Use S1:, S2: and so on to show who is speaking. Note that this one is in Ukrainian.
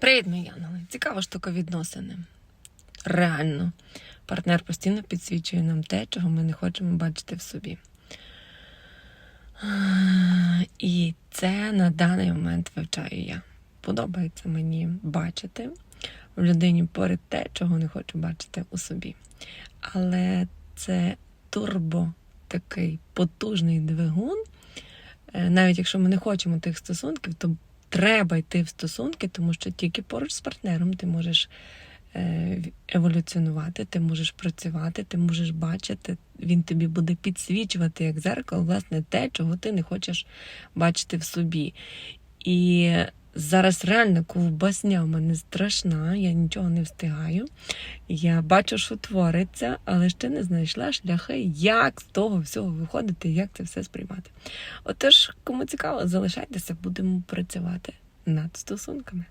S1: Привіт, мої янголи. Цікава штука відносини. Реально. Партнер постійно підсвічує нам те, чого ми не хочемо бачити в собі. І це на даний момент вивчаю я. Подобається мені бачити в людині поряд те, чого не хочу бачити у собі. Але це турбо такий потужний двигун. Е, Навіть якщо ми не хочемо тих стосунків, то треба йти в стосунки, тому що тільки поруч з партнером ти можеш е, еволюціонувати, ти можеш працювати, ти можеш бачити, він тобі буде підсвічувати як зеркало, власне, те, чого ти не хочеш бачити в собі. І зараз реально ковбасня в мене страшна, я нічого не встигаю. Я бачу, що твориться, але ще не знайшла шляхи, як з того всього виходити, як це все сприймати. Отож, кому цікаво, залишайтеся, будемо працювати над стосунками.